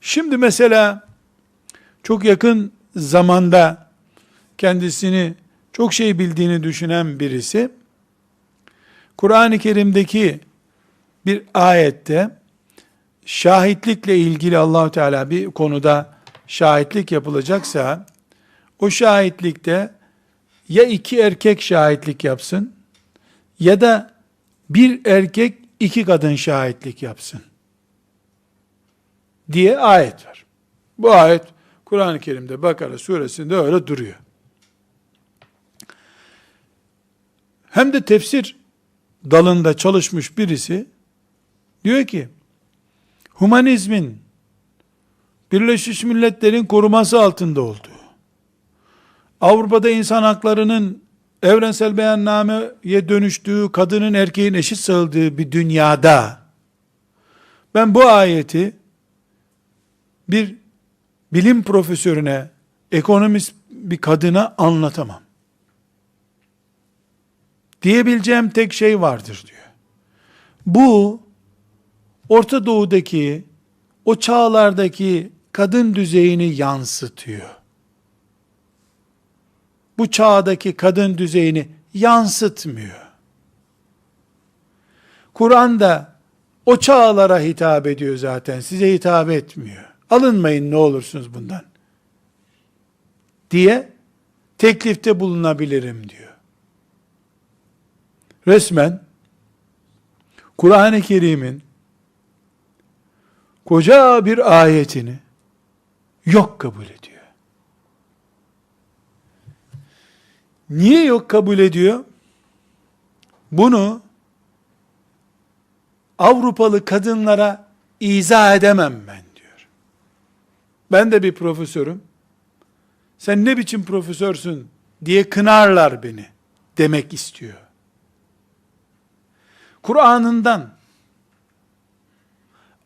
Şimdi mesela çok yakın zamanda kendisini çok şey bildiğini düşünen birisi Kur'an-ı Kerim'deki bir ayette şahitlikle ilgili Allahu Teala bir konuda şahitlik yapılacaksa o şahitlikte ya iki erkek şahitlik yapsın ya da bir erkek iki kadın şahitlik yapsın diye ayet var. Bu ayet Kur'an-ı Kerim'de Bakara suresinde öyle duruyor. Hem de tefsir dalında çalışmış birisi diyor ki humanizmin Birleşmiş Milletler'in koruması altında olduğu, Avrupa'da insan haklarının evrensel beyannameye dönüştüğü, kadının erkeğin eşit sayıldığı bir dünyada, ben bu ayeti bir bilim profesörüne, ekonomist bir kadına anlatamam. Diyebileceğim tek şey vardır diyor. Bu, Orta Doğu'daki, o çağlardaki kadın düzeyini yansıtıyor. Bu çağdaki kadın düzeyini yansıtmıyor. Kur'an da o çağlara hitap ediyor zaten, size hitap etmiyor. Alınmayın ne olursunuz bundan. Diye teklifte bulunabilirim diyor. Resmen Kur'an-ı Kerim'in koca bir ayetini yok kabul ediyor. Niye yok kabul ediyor? Bunu Avrupalı kadınlara izah edemem ben. Ben de bir profesörüm. Sen ne biçim profesörsün diye kınarlar beni demek istiyor. Kur'an'ından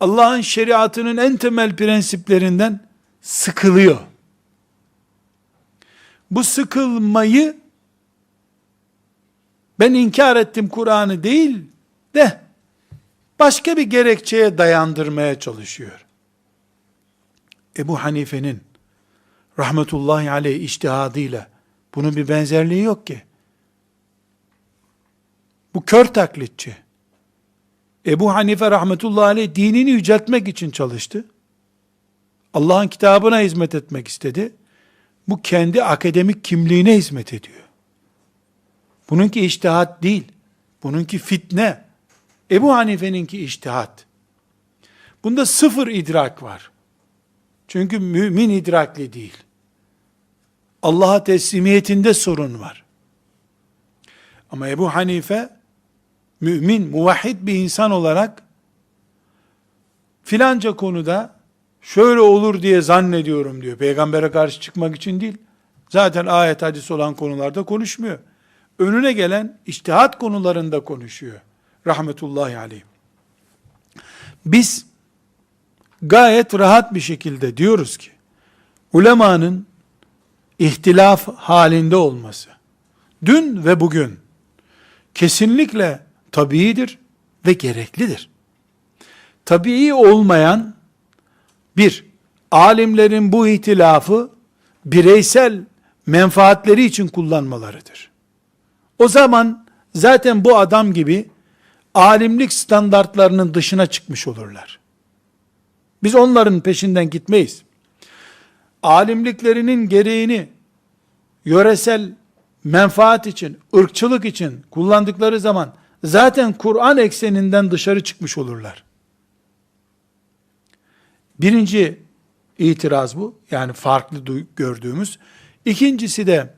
Allah'ın şeriatının en temel prensiplerinden sıkılıyor. Bu sıkılmayı ben inkar ettim Kur'an'ı değil de başka bir gerekçeye dayandırmaya çalışıyor. Ebu Hanife'nin rahmetullahi aleyh iştihadıyla bunun bir benzerliği yok ki. Bu kör taklitçi. Ebu Hanife rahmetullahi aleyh dinini yüceltmek için çalıştı. Allah'ın kitabına hizmet etmek istedi. Bu kendi akademik kimliğine hizmet ediyor. Bununki iştihat değil. Bununki fitne. Ebu Hanife'ninki iştihat. Bunda sıfır idrak var. Çünkü mümin idrakli değil. Allah'a teslimiyetinde sorun var. Ama Ebu Hanife mümin, muvahhid bir insan olarak filanca konuda şöyle olur diye zannediyorum diyor. Peygambere karşı çıkmak için değil. Zaten ayet hadis olan konularda konuşmuyor. Önüne gelen iştihat konularında konuşuyor. Rahmetullahi aleyh. Biz gayet rahat bir şekilde diyoruz ki ulemanın ihtilaf halinde olması dün ve bugün kesinlikle tabiidir ve gereklidir. Tabii olmayan bir, alimlerin bu ihtilafı bireysel menfaatleri için kullanmalarıdır. O zaman zaten bu adam gibi alimlik standartlarının dışına çıkmış olurlar. Biz onların peşinden gitmeyiz. Alimliklerinin gereğini yöresel menfaat için, ırkçılık için kullandıkları zaman zaten Kur'an ekseninden dışarı çıkmış olurlar. Birinci itiraz bu. Yani farklı gördüğümüz. İkincisi de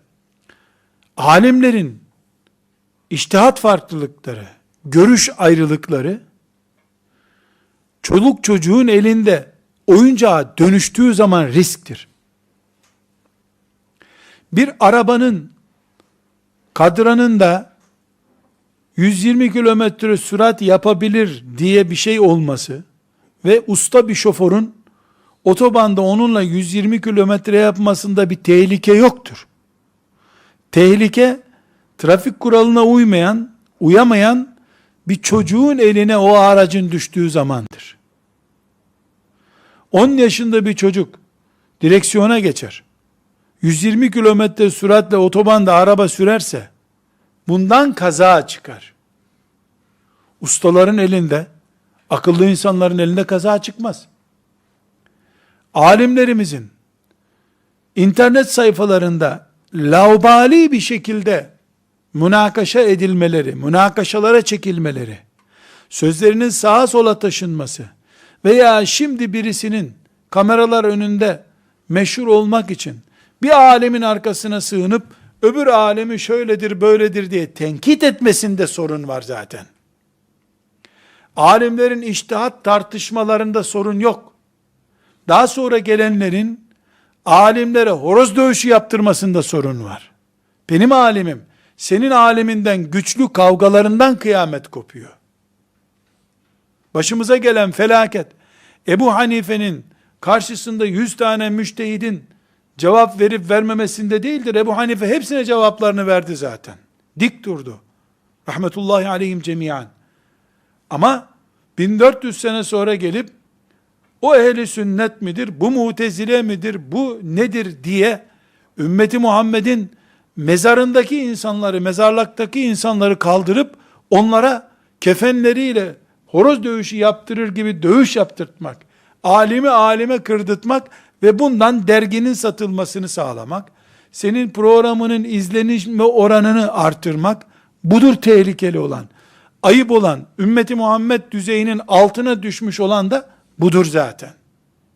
alimlerin iştihat farklılıkları, görüş ayrılıkları çoluk çocuğun elinde oyuncağa dönüştüğü zaman risktir. Bir arabanın kadranın da 120 kilometre sürat yapabilir diye bir şey olması ve usta bir şoförün otobanda onunla 120 kilometre yapmasında bir tehlike yoktur. Tehlike trafik kuralına uymayan, uyamayan bir çocuğun eline o aracın düştüğü zamandır. 10 yaşında bir çocuk direksiyona geçer. 120 kilometre süratle otobanda araba sürerse bundan kaza çıkar. Ustaların elinde, akıllı insanların elinde kaza çıkmaz. Alimlerimizin internet sayfalarında laubali bir şekilde münakaşa edilmeleri, münakaşalara çekilmeleri, sözlerinin sağa sola taşınması veya şimdi birisinin kameralar önünde meşhur olmak için bir alemin arkasına sığınıp öbür alemi şöyledir böyledir diye tenkit etmesinde sorun var zaten. Alimlerin iştihat tartışmalarında sorun yok. Daha sonra gelenlerin alimlere horoz dövüşü yaptırmasında sorun var. Benim alimim senin aliminden güçlü kavgalarından kıyamet kopuyor. Başımıza gelen felaket Ebu Hanife'nin karşısında yüz tane müştehidin cevap verip vermemesinde değildir. Ebu Hanife hepsine cevaplarını verdi zaten. Dik durdu. Rahmetullahi aleyhim cemiyan. Ama 1400 sene sonra gelip o ehli sünnet midir, bu mutezile midir, bu nedir diye ümmeti Muhammed'in mezarındaki insanları, mezarlıktaki insanları kaldırıp onlara kefenleriyle horoz dövüşü yaptırır gibi dövüş yaptırtmak, alimi alime kırdırtmak ve bundan derginin satılmasını sağlamak, senin programının izlenme oranını artırmak, budur tehlikeli olan. Ayıp olan, ümmeti Muhammed düzeyinin altına düşmüş olan da budur zaten.